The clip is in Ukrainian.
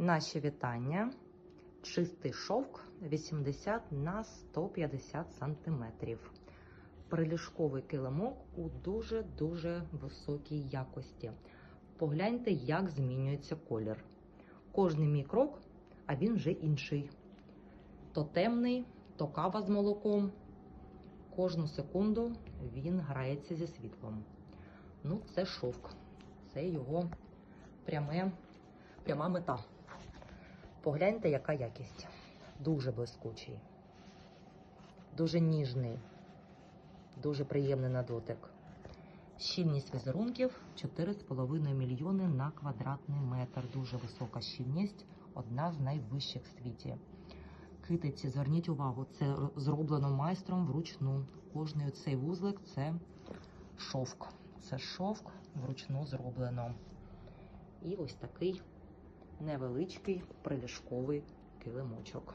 Наші вітання. Чистий шовк 80 на 150 сантиметрів. Приліжковий килимок у дуже-дуже високій якості. Погляньте, як змінюється колір. Кожний мій крок, а він вже інший. То темний, то кава з молоком. Кожну секунду він грається зі світлом. Ну, це шовк. Це його пряме, пряма мета. Погляньте, яка якість. Дуже блискучий, дуже ніжний, дуже приємний на дотик. Щільність візерунків 4,5 мільйони на квадратний метр. Дуже висока щільність, одна з найвищих в світі. Китиці, зверніть увагу, це зроблено майстром вручну. Кожний цей вузлик це шовк. Це шовк вручну зроблено. І ось такий невеличкий приліжковий килимочок.